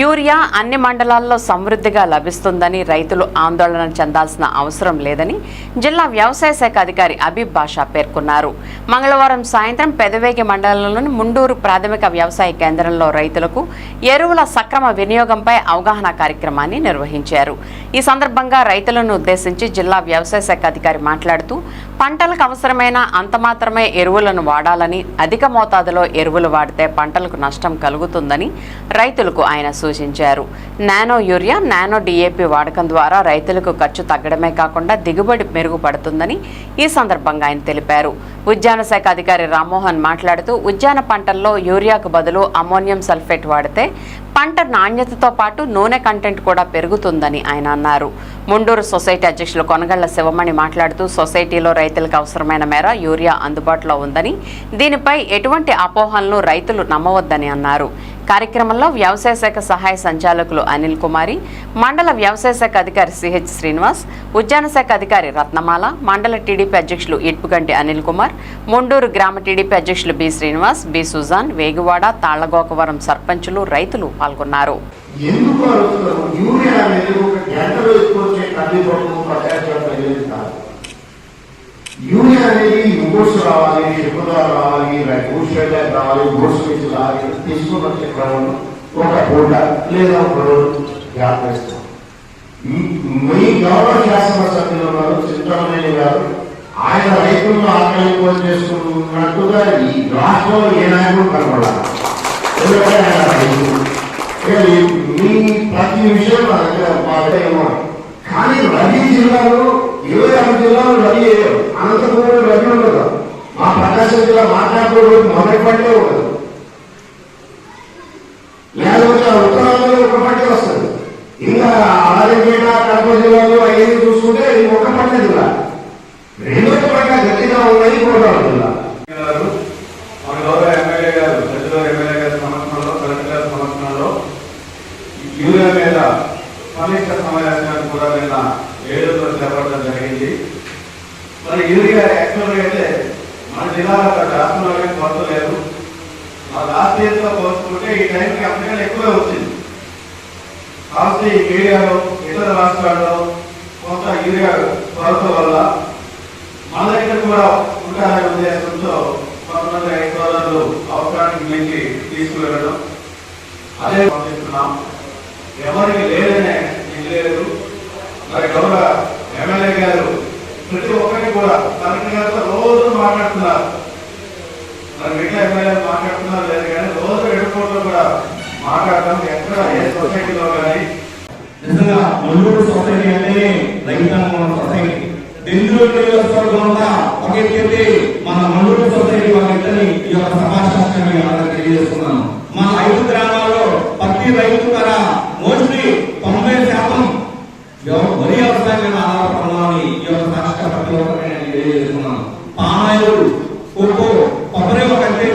Urea అన్ని మండలాల్లో సమృద్ధిగా లభిస్తుందని రైతులు ఆందోళన చెందాల్సిన అవసరం లేదని జిల్లా వ్యవసాయ శాఖ అధికారి అబీబ్ బాషా పేర్కొన్నారు. మంగళవారం సాయంత్రం పెదవేగి మండలంలోని ముండూరు ప్రాథమిక వ్యవసాయ కేంద్రంలో రైతులకు ఎరువుల సక్రమ వినియోగంపై అవగాహన కార్యక్రమాన్ని నిర్వహించారు. ఈ సందర్భంగా రైతులను ఉద్దేశించి జిల్లా వ్యవసాయ శాఖ అధికారి మాట్లాడుతూ పంటలకు అవసరమైన అంత మాత్రమే ఎరువులను వాడాలని అధిక మోతాదులో ఎరువులు వాడితే పంటలకు నష్టం కలుగుతుందని రైతులకు ఆయన సూచించారు. నానో యూరియా నానో డిఏపి వాడకం ద్వారా రైతులకు ఖర్చు తగ్గడమే కాకుండా దిగుబడి మెరుగుపడుతుందని ఈ సందర్భంగా ఆయన తెలిపారు. ఉద్యాన శాఖ అధికారి రామ్మోహన్ మాట్లాడుతూ ఉద్యాన పంటల్లో యూరియాకు బదులు అమోనియం సల్ఫేట్ వాడితే పంట నాణ్యతతో పాటు నూనె కంటెంట్ కూడా పెరుగుతుందని ఆయన అన్నారు. ముండూరు సొసైటీ అధ్యక్షులు కొనగళ్ళ శివమణి మాట్లాడుతూ సొసైటీలో రైతు రైతులకు అవసరమైన మేర యూరియా అందుబాటులో ఉందని దీనిపై ఎటువంటి అపోహలను రైతులు నమ్మవద్దని అన్నారు. కార్యక్రమంలో వ్యవసాయ శాఖ సహాయ సంచాలకులు అనిల్ కుమారి మండల వ్యవసాయ శాఖ అధికారి సిహెచ్ శ్రీనివాస్ ఉద్యాన శాఖ అధికారి రత్నమాల మండల టీడీపీ అధ్యక్షులు ఇట్పుగంటి అనిల్ కుమార్ ముండూరు గ్రామ టీడీపీ అధ్యక్షులు బి శ్రీనివాస్ బి సుజాన్ వేగువాడ తాళ్ళగోకవరం సర్పంచులు రైతులు పాల్గొన్నారు ఎందుకు అడుగుతున్నాము యూరియా అనేది ఒక గంటలో ఎక్కువ వచ్చే కందిపప్పు పదార్థాలు తగిలింది కాదు యూరియా ఇంకోర్స్ రావాలి షిప్పుదారు రావాలి గూడ్స్ ఫెడర్ రావాలి గూడ్స్ నుంచి రావాలి తీసుకుని వచ్చే క్రమంలో ఒక పూట లేదా ఒక రోజు గ్యాప్ మీ గౌరవ శాసన సభ్యులు ఉన్నారు చింతమనేని గారు. ఆయన రైతులను ఆకలింపు చేసుకున్నట్టుగా ఈ రాష్ట్రంలో ఏ నాయకుడు కనబడాలి ఎందుకంటే ఆయన మీ ప్రతి విషయం మా దగ్గర మా దగ్గర కానీ రవి జిల్లాలో ఇరవై ఆరు జిల్లాలు రవి వేయరు. అనంతపురం రవి ఉండదు మా ప్రకాశం జిల్లా మాట్లాడుతూ మొదటి పంటే ఉండదు లేకపోతే ఉత్తరాంధ్రలో ఒక పంట వస్తుంది. ఇంకా ఆరోగ్యమైన కడప జిల్లాలో ఐదు చూసుకుంటే ఇది ఒక పంట జిల్లా. రెండో పంట గట్టిగా ఉన్నాయి గోదావరి జిల్లా గారు మన గౌరవ ఎమ్మెల్యే గారు ప్రజల ఎమ్మెల్యే గారి సమక్షంలో కలెక్టర్ సమక్షంలో యూరియా మీద సమీక్ష కూడా నిన్న ఏడుతో చేపట్టడం జరిగింది. మరి యూరియా యాక్చువల్గా అయితే మన జిల్లాలో ఒక రాష్ట్రంలో కొరత లేదు. ఆ లాస్ట్ ఇయర్తో పోల్చుకుంటే ఈ టైంకి అప్పటికన్నా ఎక్కువే వచ్చింది. కాకపోతే ఈ యూరియాలో ఇతర రాష్ట్రాల్లో కొంత యూరియా కొరత వల్ల మన దగ్గర కూడా ఉంటారనే ఉద్దేశంతో కొంతమంది ఐదు డాలర్లు అవసరానికి మించి తీసుకువెళ్ళడం. అదే పంపిస్తున్నాం ఎవరికి లేదనే ఇది లేదు. మరి గౌరవ ఎమ్మెల్యే గారు ప్రతి ఒక్కరి కూడా. కలెక్టర్ రోజు మాట్లాడుతున్నారు. మరి మిగతా ఎమ్మెల్యే మాట్లాడుతున్నారు లేదు కానీ రోజు ఎయిర్పోర్ట్లో కూడా మాట్లాడటం ఎక్కడ ఏ సొసైటీలో కానీ నిజంగా మల్లూరు సొసైటీ అంటే రైతాంగం సొసైటీ దెందులూరు నియోజకవర్గం అంతా ఒక ఎత్తి మన మల్లూరు సొసైటీ వాళ్ళిద్దరిని ఈ యొక్క సమాచారం తెలియజేస్తున్నాను. మన ఐదు గ్రామాల్లో ప్రతి రైతు ధర మోస్ట్లీ తొంభై శాతం వరి వ్యవసాయం తెలియజేస్తున్నాను. పామాయిల్ ఒక్కో కొబ్బరి కంటే